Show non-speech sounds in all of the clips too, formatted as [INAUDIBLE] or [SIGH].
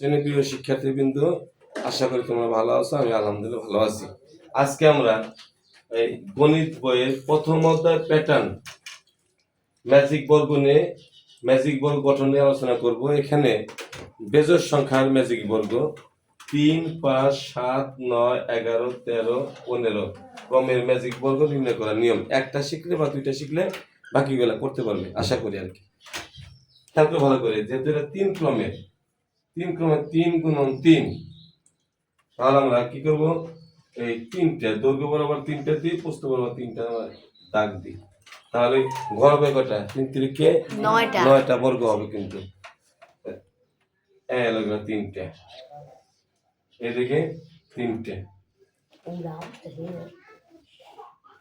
শ্রেণি প্রিয় শিক্ষার্থীবৃন্দ, আশা করি তোমরা ভালো আছো, আমি আলহামদুলিল্লাহ ভালো আছি। আজকে আমরা এই গণিত বইয়ের প্রথম অধ্যায় প্যাটার্ন ম্যাজিক বর্গ নিয়ে ম্যাজিক বর্গ গঠন নিয়ে আলোচনা করব। এখানে বেজোর সংখ্যার ম্যাজিক বর্গ তিন, পাঁচ, সাত, নয়, এগারো, তেরো, পনেরো ক্রমের ম্যাজিক বর্গ নির্ণয় করার নিয়ম। একটা শিখলে বা দুইটা শিখলে বাকিগুলা করতে পারবে, আশা করি আর কি। খেয়াল ভালো করে, যেহেতু এটা তিন ক্রমের তিন ক্রমে তিন গুণন তিন। তাহলে আমরা কি করব? এই তিনটা দৈর্ঘ্য বরাবর তিনটা দিই প্রস্থ বরাবর তিনটা আমরা দাগ দিই। তাহলে ঘর হবে কটা তিন তিরিকে নয়টা। নয়টা বর্গ হবে কিন্তু। লাগল তিনটে। এদিকে তিনটে।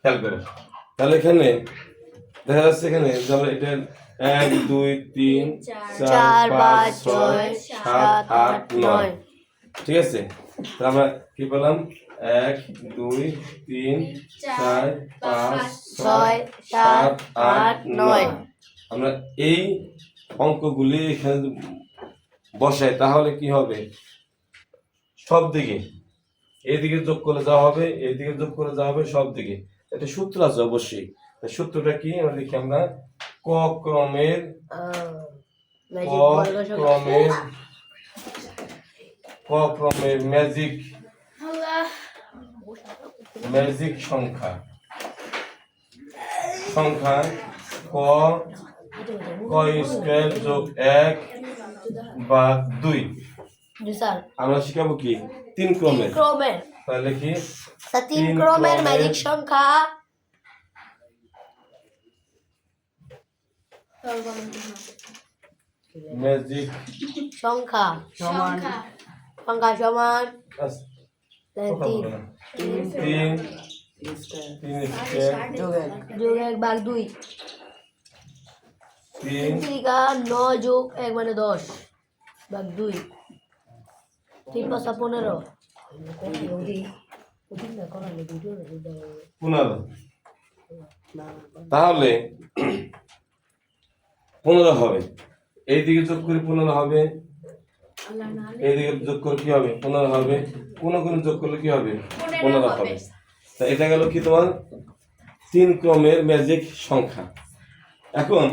খেয়াল করো। তাহলে এখানে দেখা যাচ্ছে এখানে আমরা এটা এক দুই তিন চার পাঁচ ছয় সাত আট নয়। ঠিক আছে? আমরা কি পেলাম? এক দুই তিন চার পাঁচ ছয় সাত আট নয়। আমরা এই অঙ্কগুলি এখানে বসাই তাহলে কি হবে? সব দিকে। এইদিকে যোগ করলে যা হবে এইদিকে যোগ করলে যা হবে সব দিকে। একটা সূত্র আছে অবশ্যই। সূত্রটা কি? আমরা লিখি আমরা ক ক্রমের ক ক্রমের ক ক্রমের ম্যাজিক ম্যাজিক সংখ্যা। সংখ্যা ক ক স্কোয়ার যোগ এক বা দুই। আমরা শিখাবো কি? তিন ক্রমের। তাহলে কি? তিন ক্রমের- ম্যাজিক সংখ্যা ম্যাজিক সংখ্যা সমান সংখ্যা সমান তিন না। যোগ এক যোগ ভাগ দুই তিন তিরিকা নয় যোগ এক মানে দশ ভাগ দুই তিন পাঁচটা পনেরো পনেরো তাহলে পনেরো হবে। এইদিকে যোগ করে পনেরো হবে। এইদিকে যোগ করে কি হবে? পনেরো হবে। কোনো কোনো যোগ করলে কি হবে? পনেরো হবে। তা এটা গেল কি তোমার? তিন ক্রমের ম্যাজিক সংখ্যা। এখন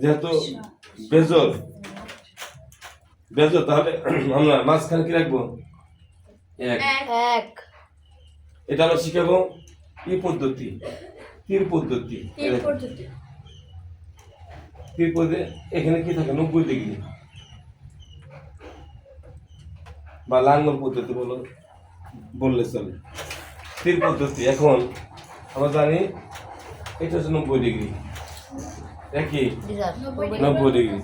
যেহেতু বেজর বেজর তাহলে [CLEARS THROAT] আমরা মাঝখানে কি রাখব? এক। এক। এটা আমরা শিখাবো কি পদ্ধতি তীর পদ্ধতি। তীর পদ্ধতি এখানে কি থাকে? নব্বই ডিগ্রি। বা লাঙ্গল পদ্ধতি বলো বললে চলে। তীর পদ্ধতি এখন আমরা জানি এটা হচ্ছে নব্বই ডিগ্রি। একই? নব্বই ডিগ্রি।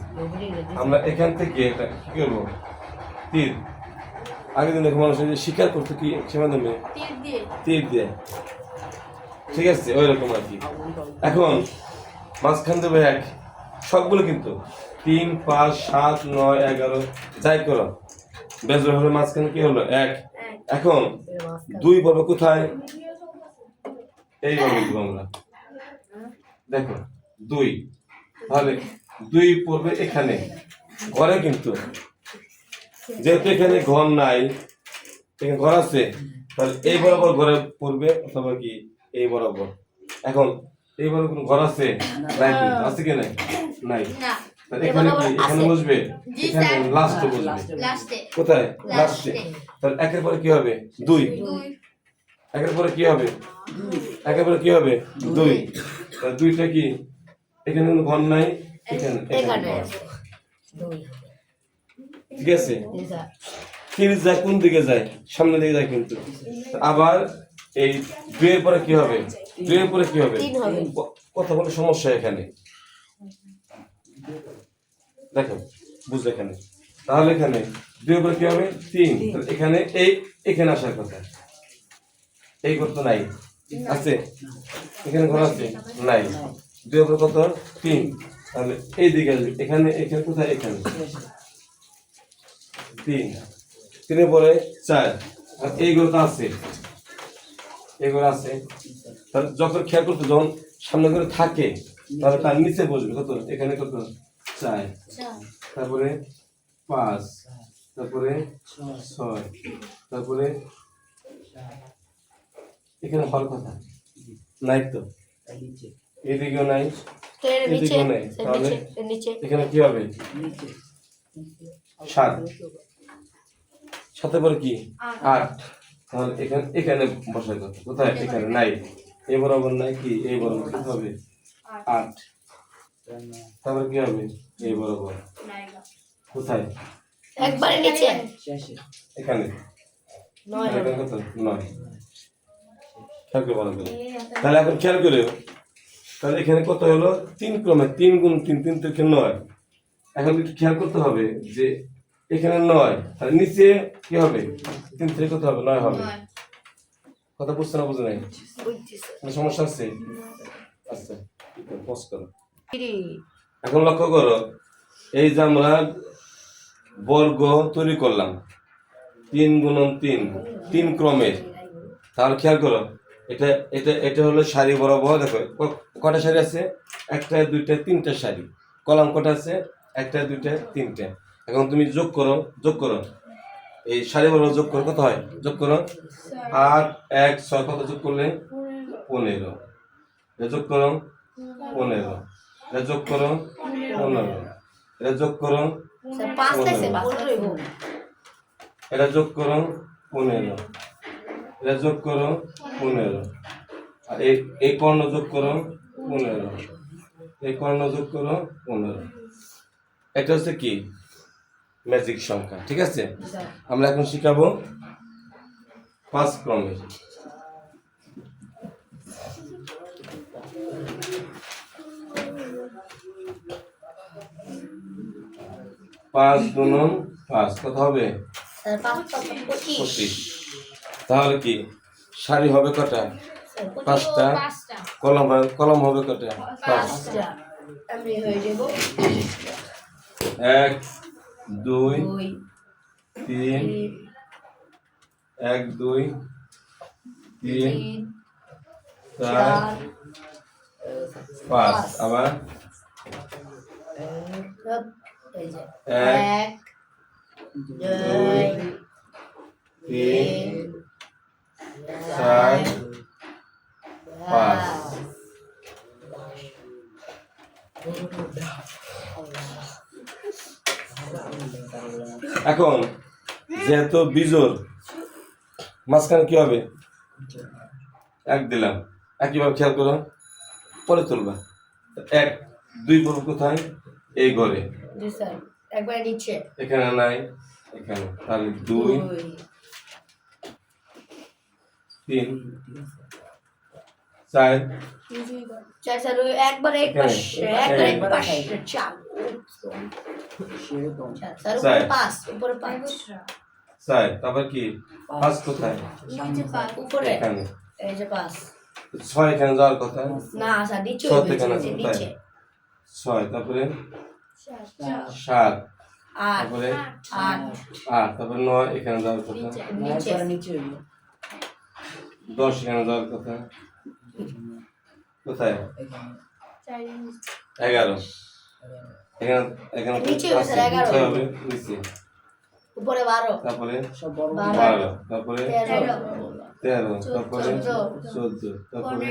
আমরা এখান থেকে এটা কি করব? তীর। আগের দিন মানুষ যে শিকার করতো কি সে মাধ্যমে তীর দিয়ে। ঠিক আছে ওই রকম আর কি। এখন মাঝখান দেবে এক সবগুলো কিন্তু। তিন পাঁচ সাত নয় এগারো যাই করো। বেজর হলো মাঝখানে কি হলো? এক। এখন দুই পাবে কোথায়? এই পাবে কিন্তু আমরা। দেখো দুই। তাহলে দুই পড়বে এখানে। ঘরে কিন্তু। যেহেতু এখানে ঘর নাই এখানে ঘর আছে তাহলে এই বরাবর ঘরে পড়বে অথবা কি? এই বরাবর। এখন এই বরাবর কোনো ঘর আছে? আছে কি নাই? নাই। এখানে কি? এখানে বসবে। লাস্টে বসবে। কোথায়? লাস্টে। তাহলে একের পরে কি হবে? দুই। একের পরে কি হবে? একের পরে কি হবে? দুই। তাহলে দুইটা কি? এখানে কোনো ঘর নাই এখানে এখানে ঠিক আছে? জি যায় কোন দিকে যায়? সামনের দিকে যায় কিন্তু। আবার এই দুইয়ের পরে কি হবে? দুইয়ের পরে কি হবে? কথা বড় সমস্যা এখানে। দেখো বুঝলে এখানে? তাহলে এখানে দুইয়ের পরে কি হবে? তিন। তাহলে এখানে এই এখানে আসার কথা। এই করতে নাই। আছে? এখানে ঘর আছে? নাই। দুইয়ের পরে কত? তিন। তাহলে এই দিকে আসবে। এখানে এখানে কোথায়? এখানে। তিন। তিনের পরে চার। আর এইগুলো তো আছে। এগুলো আছে। তাহলে যখন খেয়াল করতে যখন সামনে করে থাকে তাহলে তার নিচে বসবে কত? এখানে কত? চার। তারপরে পাঁচ। তারপরে ছয়। তারপরে এখানে হল কথা। নাই তো? এদিকেও নাই। এদিকেও নাই। তাহলে এখানে কি হবে? সাত। সাথে পরে কি? আট। তাহলে এখানে এখানে বসার কথা। কোথায়? এখানে নাই। এই বরাবর নাই কি? এই বরাবর কি হবে? আট। তারপরে কি হবে? এই বরাবর। কোথায়? একবারে নিচে। এখানে। নয়। নয়। খেয়াল ভালো করে তাহলে। এখন খেয়াল করে। তাহলে এখানে কত হলো? তিন ক্রমে তিন গুণ তিন তিন থেকে নয়। এখন একটু খেয়াল করতে হবে যে এখানে নয়। তাহলে নিচে কি হবে? তিন থেকে কত হবে? নয় হবে। কথা বুঝতে না বুঝে নাই? সমস্যা আছে? আচ্ছা। পজ করো। এখন লক্ষ্য করো এই যে আমরা বর্গ তৈরি করলাম তিন গুণন তিন তিন ক্রমের তাহলে খেয়াল করো এটা এটা এটা হলো সারি বরাবর দেখো কটা শাড়ি আছে? একটা দুইটা তিনটা শাড়ি কলাম কটা আছে? একটা দুইটা তিনটা। এখন তুমি যোগ করো যোগ করো। এই সারি বরাবর যোগ করো কত হয়? যোগ করো। আট এক ছয় কত যোগ করলে? পনেরো। যোগ করো। পনেরো। এটা যোগ করো পনেরো। এটা যোগ করো এটা যোগ করো পনেরো। এটা যোগ করো পনেরো। আর এই এই কর্ণ যোগ করো পনেরো। এই কর্ণ যোগ করো পনেরো। এটা হচ্ছে কি? ম্যাজিক সংখ্যা ঠিক আছে? আমরা এখন শিখাবো পাঁচ ক্রমের। পাঁচ গুণন পাঁচ কত হবে? স্যার পাঁচ পাঁচ পঁচিশ। তাহলে কি? শাড়ি হবে কটা? পাঁচটা। কলম হবে কলম হবে কটা? পাঁচটা। হয়ে এক দুই তিন এক দুই তিন চার পাঁচ। আবার? এক, দুই তিন চার পাঁচ। এখন যেহেতু বিজোর মাঝখানে কি হবে? এক দিলাম। একইভাবে খেয়াল করো পরে তুলবা। এক দুই পর্ব কোথায়? এই ঘরে। জি স্যার একবারে নিচে এখানে নাই এখানে। তাহলে দুই তিন চার। চার স্যার একবারে এক পাশে একবারে এক পাশে চার চার, স্যার উপরে পাঁচ উপরে পাঁচ। চার তারপর কি? পাঁচ কোথায়? উপরে। এখানে। এই যে পাঁচ। ছয় এখানে যাওয়ার কথা? না স্যার নিচে ছয়? নিচে। ছয় তারপরে? সাত। তারপরে আট। তারপরে নয় এখানে যাওয়ার কথা। দশ এখানে যাওয়ার কথা। কোথায়? এগারো। এখানে এখানে হবে। নিচে। উপরে বারো। তারপরে বারো। তারপরে তেরো। তেরো। তারপরে চোদ্দ। তারপরে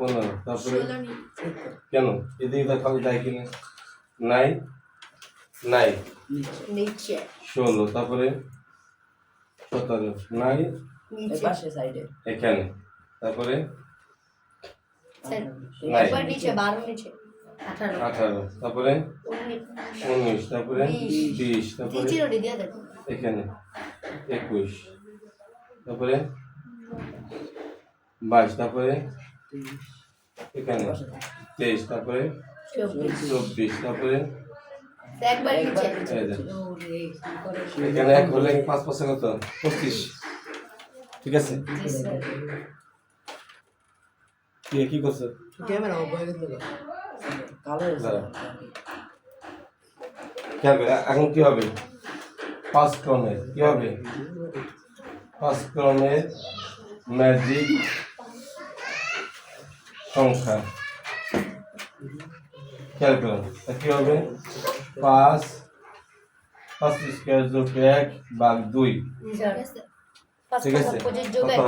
পনেরো। তারপরে কেন? এদিকে দেখাও যায় কিনা নাই নাই। নিচে। ষোলো তারপরে সতেরো নাই। নিচে। এখানে। তারপরে স্যার, নাই। নিচে বারো নিচে। আঠারো। তারপরে উনিশ। তারপরে বিশ। তারপরে এখানে একুশ তারপরে বাইশ তারপরে এখানে তেইশ তারপরে চব্বিশ তারপরে? এখানে এক হলে পাঁচ পাঁচে কত পঁচিশ। ঠিক আছে? কি কি করছ? এখন কি হবে? পাঁচ ক্রমের কি হবে? পাঁচ ক্রমের ম্যাজিক সংখ্যা। খেয়াল করুন। কি হবে? পাঁচ পাঁচ স্কোয়ার যোগ এক ভাগ দুই। ঠিক আছে।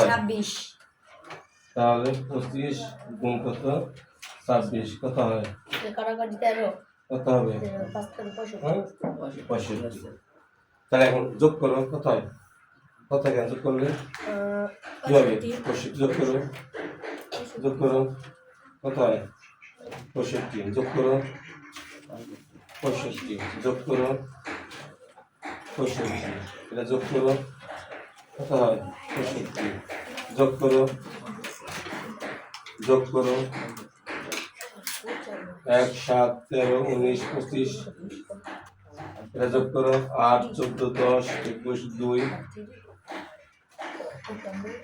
ছাব্বিশ। তাহলে পঁচিশ গুণ কত? ছাব্বিশ। কত হয়? কত হবে? পঁয়ষট্টি। তাহলে এখন যোগ করো কত হয়? কত কেন যোগ করলে? কি হবে। পঁয়ষট্টি। যোগ করো যোগ করো কত হয়? পঁয়ষট্টি, যোগ করো। পঁয়ষট্টি, যোগ করো। পঁয়ষট্টি, এটা যোগ করো। কত হয়? পঁয়ষট্টি। যোগ করো। যোগ করো। এক, সাত, তেরো, উনিশ, পঁচিশ। এটা যোগ করো। আট, চোদ্দ, দশ, একুশ, দুই।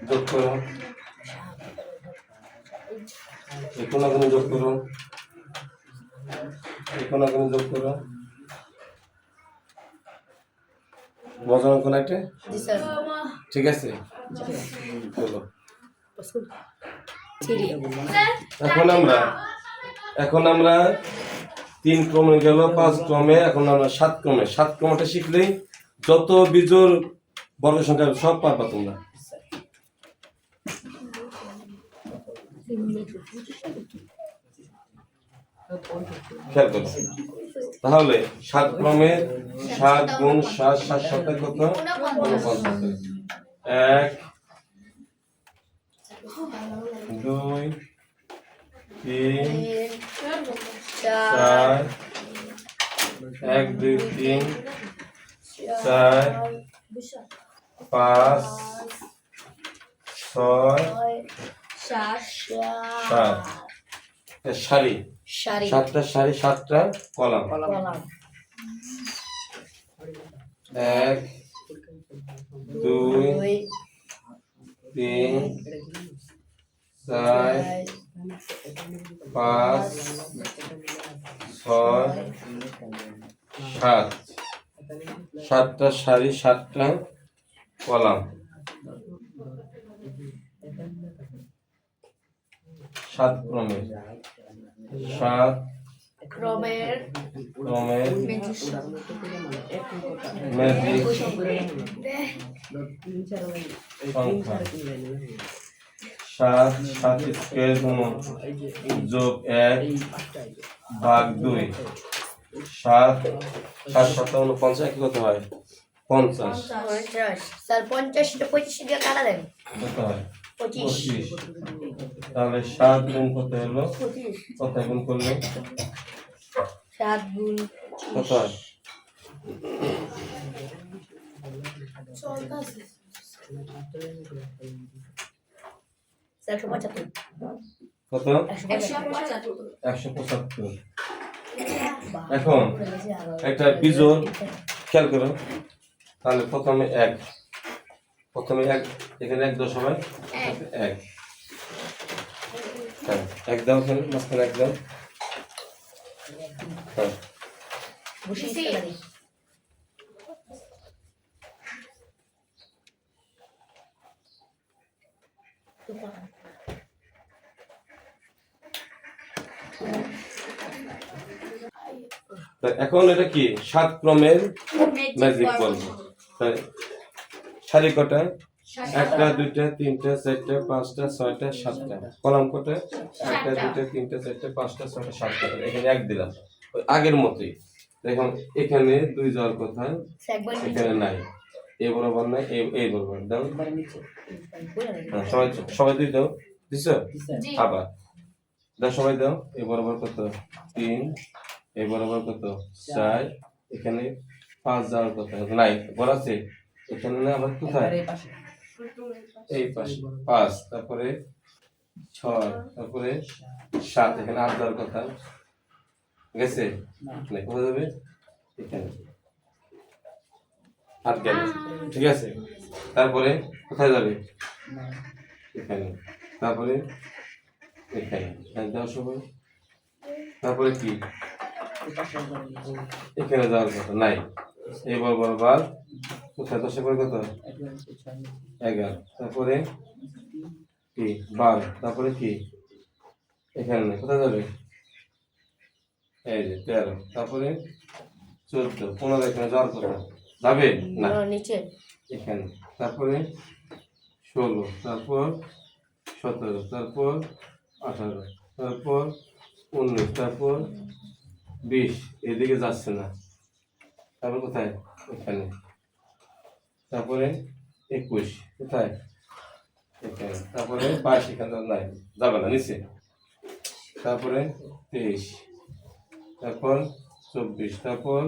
যোগ করো। এখন এখন যোগ করো। এখন এখন যোগ করো। মজার অঙ্ক না একটা ঠিক আছে? থ্রি এখন আমরা এখন আমরা তিন ক্রমে গেল পাঁচ ক্রমে এখন আমরা সাত ক্রমে। সাত ক্রমটা শিখলেই যত বিজোর বর্গ সংখ্যা সব পারবা তোমরা খেয়াল করো তাহলে সাত ক্রমে সাত গুণ সাত সাত সাথে কত। এক, দুই, তিন, চার, এক, দুই, তিন, চার, পাঁচ, ছয় সাত। সারি। সাতটা সারি সাতটা কলাম। এক দুই তিন চার পাঁচ ছয় সাত। সাতটা সারি সাতটা কলাম। সাত ক্রমে। সাত ক্রমের ক্রমের ম্যাজিক সংখ্যা। সাত সাত স্কোয়ার গুণ যোগ এক ভাগ দুই। সাত সাত সাত উনপঞ্চাশ কি কত হয়? পঞ্চাশ। পঞ্চাশ। স্যার পঞ্চাশটা পঁচিশ দিয়ে কাটা দেন। কত হয়। পঁচিশ। তাহলে সাত গুণ কত হলো? কত গুণ করলে? সাত গুণ কত একশো পঁচাত্তর। কত? একশো পঁচাত্তর। এখন একটা বিজোড় খেয়াল করো। তাহলে প্রথমে এক। প্রথমে এক এখানে এক দশ হয় এক। হ্যাঁ এক দাও এখানে মাঝখানে এক দাও। হ্যাঁ। এখন এটা কি? সাত ক্রমের ম্যাজিক বলব সারি কটা? একটা দুইটা তিনটা চারটা পাঁচটা ছয়টা সাতটা। কলাম কটা? একটা দুইটা তিনটা চারটা পাঁচটা ছয়টা সাতটা। এখানে এক দিলাম। আগের মতোই। দেখুন এখানে দুই যাওয়ার কথা এখানে নাই। এই বরাবর নাই এই এই বরাবর। দাও। হ্যাঁ, সবাই সবাই দুই দাও। দিছ? আবার। দাও সবাই দাও। এই বরাবর কত? তিন। এই বরাবর কত? চার। এখানে পাঁচ যাওয়ার কথা নাই বড় আছে। এখানে না আবার কোথায়? এই পাশে। পাঁচ তারপরে ছয় তারপরে সাত এখানে আট যাওয়ার কথা। গেছে? কোথায় যাবে? এখানে। আট গেল। ঠিক আছে। তারপরে কোথায় যাবে? এখানে। তারপরে এখানে। হ্যাঁ, দাও সবাই তারপরে কি? এখানে যাওয়ার কথা। নাই। এবার বরবার কোথায়? দশে পরে কত? এগারো। তারপরে? কি? বারো। তারপরে কি? এখানে। কোথায় যাবে? এই যে তেরো। তারপরে? চোদ্দ। পনেরো এখানে যাওয়ার কথা। যাবে? না। না নিচে? এখানে। তারপরে? ষোলো। তারপর? সতেরো। তারপর? আঠারো। তারপর? উনিশ। তারপর? বিশ। এদিকে যাচ্ছে না। তারপর কোথায়? এখানে। তারপরে একুশ, কোথায়? এখানে। তারপরে বাইশ, এখানে নাই। যাবে না, নিচে। তারপরে তেইশ। তারপর চব্বিশ, তারপর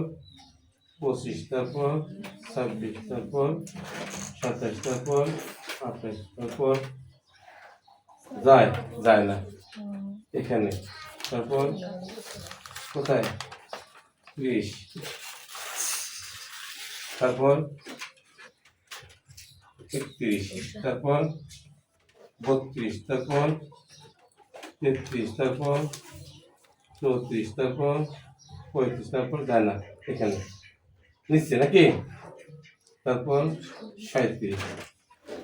পঁচিশ, তারপর ছাব্বিশ, তারপর সাতাশ, তারপর আঠাশ, তারপর যায় যায় না। এখানে। তারপর কোথায়? ত্রিশ। তারপর একত্রিশ, তারপর বত্রিশ, তারপর তেত্রিশ, তারপর চৌত্রিশ, তারপর পঁয়ত্রিশ, তারপর যায় এখানে। নিচ্ছে নাকি? তারপর সাঁত্রিশ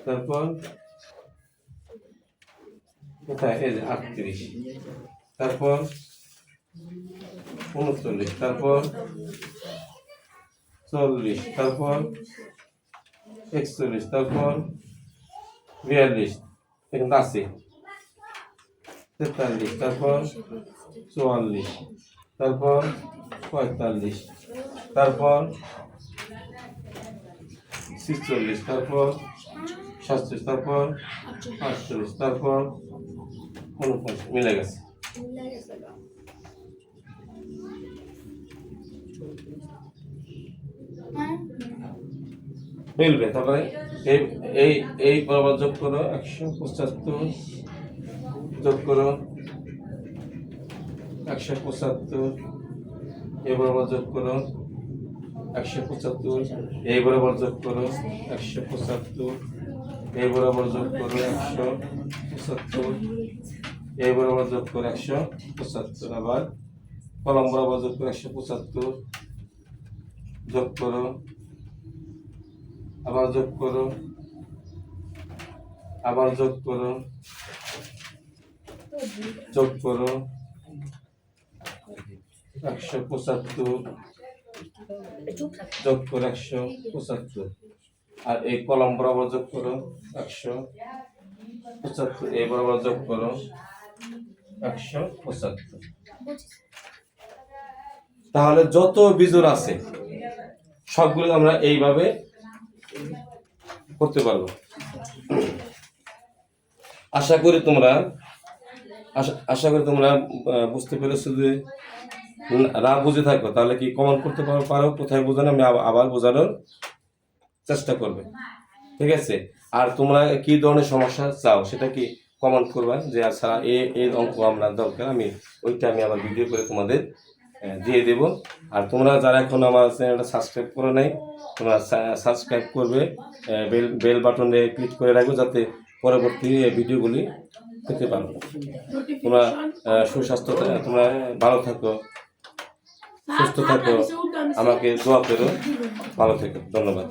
তারপর কোথায়? আটত্রিশ, তারপর উনচল্লিশ, তারপর চল্লিশ, তারপর একচল্লিশ তারপর বিয়াল্লিশ এখানে আছে তেতাল্লিশ তারপর চুয়াল্লিশ তারপর পঁয়তাল্লিশ তারপর ছিচল্লিশ তারপর সাতচল্লিশ তারপর আটচল্লিশ তারপর উনপঞ্চাশ মিলে গেছে মিলবে তারপরে এই এই এই বরাবর যোগ করো, একশো পঁচাত্তর যোগ করো, একশো পঁচাত্তর এই বরাবর যোগ করো, একশো পঁচাত্তর, এই বরাবর যোগ করো, একশো পঁচাত্তর এই বরাবর যোগ করো, একশো পঁচাত্তর এই বরাবর যোগ করো, একশো পঁচাত্তর, আবার কলম বরাবর যোগ করো, একশো পঁচাত্তর, যোগ করো আবার যোগ করো। আবার যোগ করো। যোগ করো। একশো পঁচাত্তর। যোগ করো একশো পঁচাত্তর। আর এই কলম বরাবর যোগ করো একশো পঁচাত্তর। এই বরাবর যোগ করো একশো পঁচাত্তর। তাহলে যত বিজোর আছে সবগুলো আমরা এইভাবে করতে পারব। আশা করি তোমরা, আশা- করি তোমরা বুঝতে পেরেছ যে না বুঝে থাকো, তাহলে কি কমান করতে পারো কোথায় বোঝানো, আমি আবার- বোঝানোর চেষ্টা করবে। ঠিক আছে? আর তোমরা কি ধরনের সমস্যা চাও, সেটা কি কমেন্ট করবে? যে আচ্ছা এ এই অঙ্ক আমরা দরকার, আমি ওইটা আমি আবার ভিডিও করে তোমাদের দিয়ে দেব। আর তোমরা যারা এখন আমার চ্যানেলটা সাবস্ক্রাইব করে নাই, তোমরা সাবস্ক্রাইব করবে। বেল বেল বাটনে ক্লিক করে রাখবে যাতে পরবর্তী ভিডিওগুলি পেতে পারো। তোমরা সুস্বাস্থ্য তোমরা ভালো থাকো, সুস্থ থাকো। আমাকে দোয়া করো। ভালো থেকো। ধন্যবাদ।